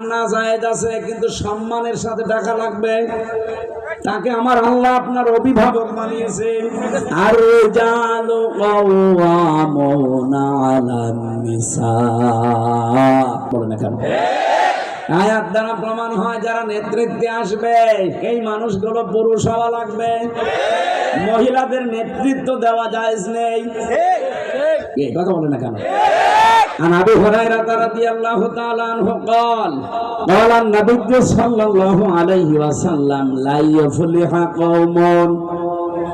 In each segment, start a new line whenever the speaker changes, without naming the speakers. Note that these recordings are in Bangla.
না জায়েজ আছে, কিন্তু সম্মানের সাথে টাকা লাগবে। তাকে আমার আল্লাহ আপনার অভিভাবক বানিয়েছে। আর জানো বলেন কেন আয়াত দ্বারা প্রমাণ হয়, যারা নেতৃত্বে আসবে, এই মানুষগুলো পুরুষ হওয়া লাগবে। মহিলাদের নেতৃত্ব দেওয়া জায়েজ নেই। কথা বলে না কেন عن ابي هريره رضي الله تعالى عنه قال قال النبي صلى الله عليه وسلم لا يفلح قوم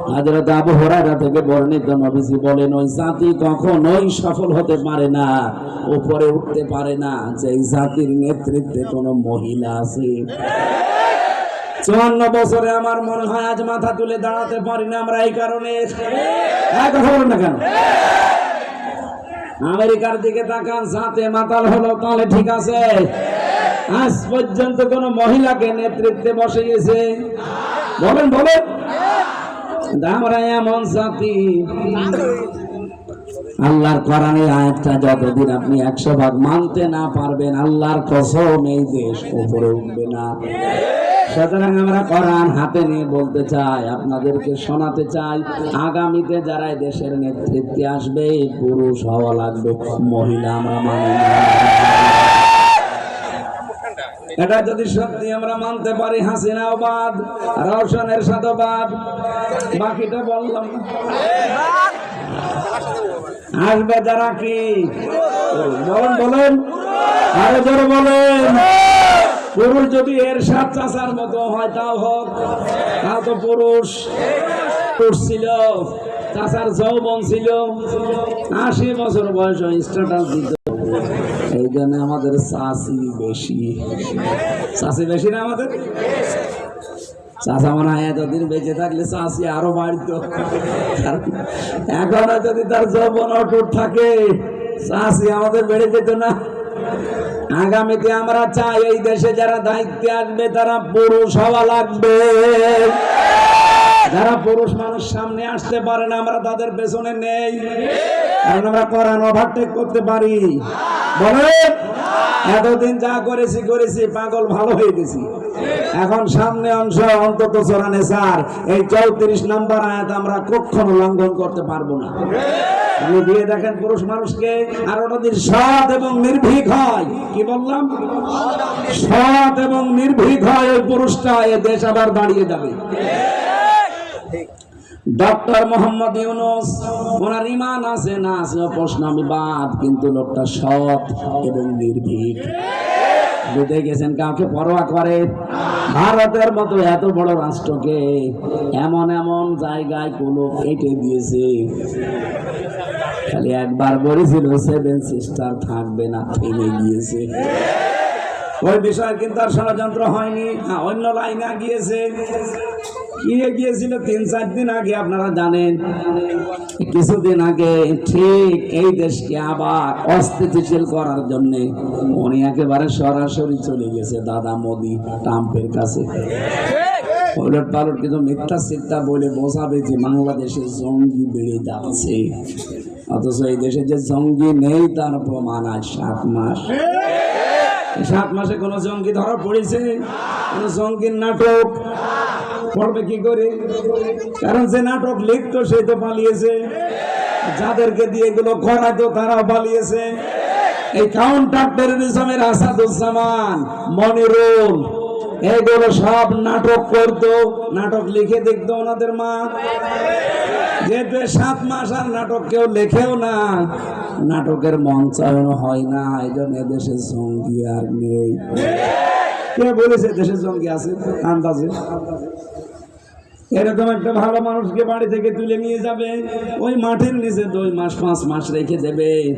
হযরত আবু হুরায়রা থেকে বর্ণিত নবীজি বলেন ওই জাতি কখনোই সফল হতে পারে না উপরে উঠতে পারে না যে এই জাতির নেতৃত্বে কোনো মহিলা আছে চুয়ান্ন বছরে আমার মনে হয় আজ মাথা তুলে দাঁড়াতে পারি না আমরা এই কারণে হ্যাঁ কথা বলেন না কেন আমেরিকার দিকে তাকান, সাথে মাতাল হলো, তাহলে ঠিক আছে। আজ পর্যন্ত কোন মহিলাকে নেতৃত্বে বসিয়েছে? বলেন বলেন। আমরা এমন জাতি। আল্লাহর কোরআনের আয়াতটা যতদিন আপনি একশো ভাগ মানতে না পারবেন, আল্লাহর কসম এই দেশ উপরে উঠবে না। সুতরাং আমরা কোরআন হাতে নিয়ে বলতে চাই, আপনাদেরকে শোনাতে চাই, আগামীতে যারা দেশের নেতৃত্বে আসবে পুরুষ হওয়া লাগবে, মহিলা আমরা মানি এটা যদি সত্যি আমরা মানতে পারি হাসিনাও বাদ রওশনের সাথে বাকিটা বললাম। আসবে যারা কি? বলেন বলেন। আরও জোরে বলেন। পুরুষ যদি এর সাত চাচার মতো হয়, তাও হোক। তা তো পুরুষ। পুরুষ ছিল। চাচার যৌবন ছিল। আশি বছর বয়স স্ট্যাটাস দিত। এই জন্য আমাদের চাষি বেশি। চাষি বেশি না আমাদের? চাষা মনে হয় এতদিন বেঁচে থাকলে চাষি আরও বাড়িত। এখনও যদি তার যৌবন অটুট থাকে চাষি আমাদের বেড়ে যেত না। আগামীতে আমরা চাই এই দেশে যারা দায়িত্বে আসবে, তারা পুরুষ হওয়া লাগবে। যারা পুরুষ মানুষ সামনে আসতে পারে না, আমরা তাদের পেছনে নেই। কারণ আমরা কোরআন ওভারটেক করতে পারি। এতদিন যা করেছি করেছি, পাগল ভালো হয়ে গেছি। এখন সামনে অংশ, অন্তত চোরানে স্যার এই চৌত্রিশ নাম্বার আয়াত আমরা কখনো লঙ্ঘন করতে পারব না। আপনি দেখেন পুরুষ মানুষকে আর যদি সৎ এবং নির্ভীক হয়। কি বললাম? সৎ এবং নির্ভীক হয় ওই পুরুষটা, এ দেশ আবার দাঁড়িয়ে যাবে। ডক্টর মোহাম্মদ ইউনুস, ওনার ইমান আছে না আছে প্রশ্ন আমি বাদ, কিন্তু লোকটা সৎ এবং নির্ভীক। বুঝে গেছেন কাউকে পরোয়া করে? ভারতের মতো এত বড় রাষ্ট্রকে এমন এমন জায়গায় কোনো কেটে দিয়েছে। খালি একবার বলেছিল সেভেন সিস্টার থাকবে না থেমে গিয়েছে। ওই বিষয়ে কিন্তু আর ষড়যন্ত্র হয়নি। হ্যাঁ, অন্য লাইনে গিয়েছে। গিয়ে গিয়েছিল? তিন চার দিন আগে আপনারা জানেন। কিছুদিন আগে ঠিক এই দেশকে আবার অস্থিতিশীল করার জন্য উনি একেবারে সরাসরি চলে গেছে দাদা মোদি ট্রাম্পের কাছে। ওলট পালট কিন্তু মিথ্যা চিত্তা বলে বোঝাবে যে বাংলাদেশে জঙ্গি বেড়ে যাচ্ছে। অথচ এই দেশে যে জঙ্গি নেই, তার প্রমাণ আজ সাত মাস। সাত মাসে কোনো জঙ্গি ধরা পড়েছে? কোনো জঙ্গির নাটক? পড়বে কি করে? কারণ যে নাটক লিখতো সে তো পালিয়েছে। যাদেরকে দিয়ে এগুলো করাতো তারাও পালিয়েছে। এই কাউন্টার টেরোরিজমের আসাদুজ্জামান, মনিরুল। এগুলো সব নাটক করতো, নাটক লিখে দেখতো ওনাদের মা। যেহেতু সাত মাস আর নাটক কেউ লেখেও না, নাটকের মঞ্চায়ন হয় না, এই জন্য জঙ্গি আর নেই। কে বলেছে দেশের সঙ্গী আছে? আন্দাজে। এরকম একটা ভালো মানুষকে বাড়ি থেকে তুলে নিয়ে যাবে। ওই মাঠের নিচে দুই মাস পাঁচ মাস রেখে দেবে।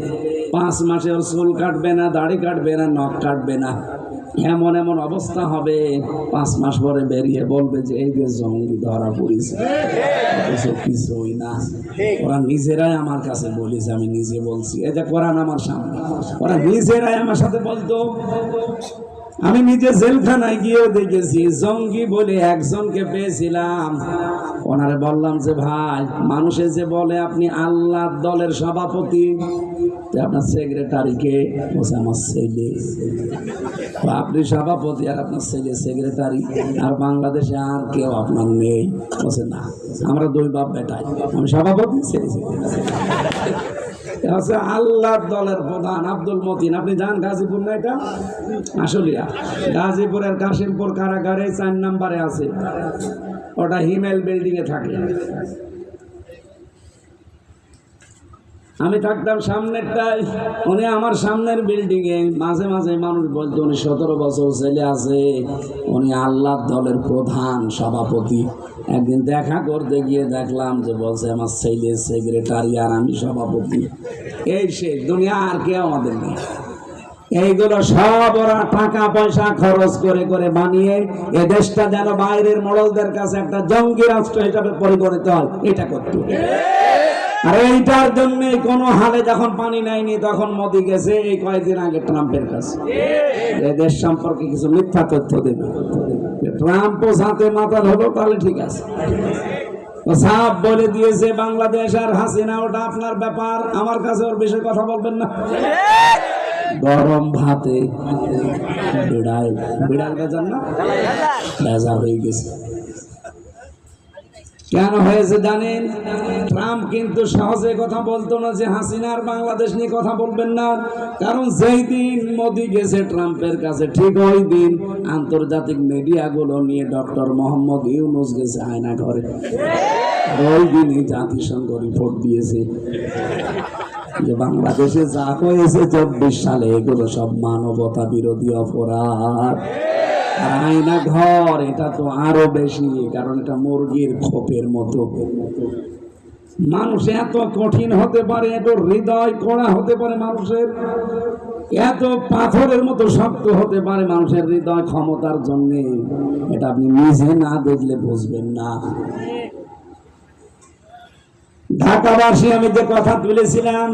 পাঁচ মাসে ওর চুল কাটবে না দাড়ি কাটবে না নখ কাটবে না। এমন এমন অবস্থা হবে। পাঁচ মাস পরে বেরিয়ে বলবে যে এই যে জঙ্গি ধরা পড়েছে। কিছুই না। ওরা নিজেরাই আমার কাছে বলেছে আমি নিজে বলছি। এটা যে কোরআন আমার সামনে। ওরা নিজেরাই আমার সাথে বলতো। আমি নিজে জেলখানায় গিয়েও দেখেছি, জঙ্গি বলে একজনকে পেয়েছিলাম। ওনারে বললাম যে, ভাই, মানুষে যে বলে আপনি আল্লাহ দলের সভাপতি আপনার সেক্রেটারিকে আমার ছেলে। আপনি সভাপতি আর আপনার ছেলে সেক্রেটারি, আর বাংলাদেশে আর কেউ আপনার নেই। না, আমরা দুই বাপ বেটাই, আমি সভাপতি, ছেলে secretary। হচ্ছে আল্লাহর দলের প্রধান আব্দুল মতিন। আপনি যান গাজীপুর না এটা? আসলিয়া গাজীপুরের কাশিমপুর কারাগারে চার নাম্বারে আছে। ওটা হিমেল বিল্ডিংয়ে থাকে। আমি থাকতাম সামনেরটাই উনি আমার সামনের বিল্ডিং এ মাঝে মাঝে মানুষ বলতো, উনি সতেরো বছর ছেলে আছে। উনি আল্লাহর দলের প্রধান সভাপতি। একদিন দেখা করতে গিয়ে দেখলাম যে বলছে, আমার ছেলে সেক্রেটারি আর আমি সভাপতি। এই সে, দুনিয়া আর কেউ আমাদের নেই। এইগুলো সব ওরা টাকা পয়সা খরচ করে করে বানিয়ে এ দেশটা যেন বাইরের মডলদের কাছে একটা জঙ্গি রাষ্ট্র হিসাবে পরিগণিত হয়, এটা করতো। আর এইটার জন্য কোন হালে যখন পানি নেয়নি, তখন মোদি গেছে এই কয়েকদিন আগে ট্রাম্পের কাছে। দেশ সম্পর্কে কিছু মিথ্যা তথ্য দেবে। ট্রাম্প ও সাথে মাথার হলো, তাহলে ঠিক আছে। সাপ বলে দিয়েছে বাংলাদেশ আর হাসিনা, ওটা আপনার ব্যাপার। আমার কাছে ওর বিষয়ে কথা বলবেন না। গরম ভাতে বিড়াল বিড়াল বেজার না? বেজা হয়ে গেছে। কেন হয়েছে জানেন? ট্রাম্প কিন্তু সহজে কথা বলতো না যে হাসিনার বাংলাদেশ নিয়ে কথা বলবেন না। কারণ যেই দিন মোদি গেছে ট্রাম্পের কাছে, ঠিক ওই দিন আন্তর্জাতিক মিডিয়াগুলো নিয়ে ডক্টর মোহাম্মদ ইউনুস গেছে আয়না ঘরে। ওই দিনই জাতিসংঘ রিপোর্ট দিয়েছে যে বাংলাদেশে যা হয়েছে চব্বিশ সালে, এগুলো সব মানবতা বিরোধী অপরাধ। আর আয়না ঘর, এটা তো আরও বেশি, কারণ এটা মুরগির খোপের মতো। মানুষ এত কঠিন হতে পারে, এত হৃদয় কড়া হতে পারে মানুষের, এত পাথরের মতো শক্ত হতে পারে মানুষের হৃদয় ক্ষমতার জন্য। এটা আপনি নিজে না দেখলে বুঝবেন না। ঢাকাবাসী, আমি যে কথা তুলেছিলাম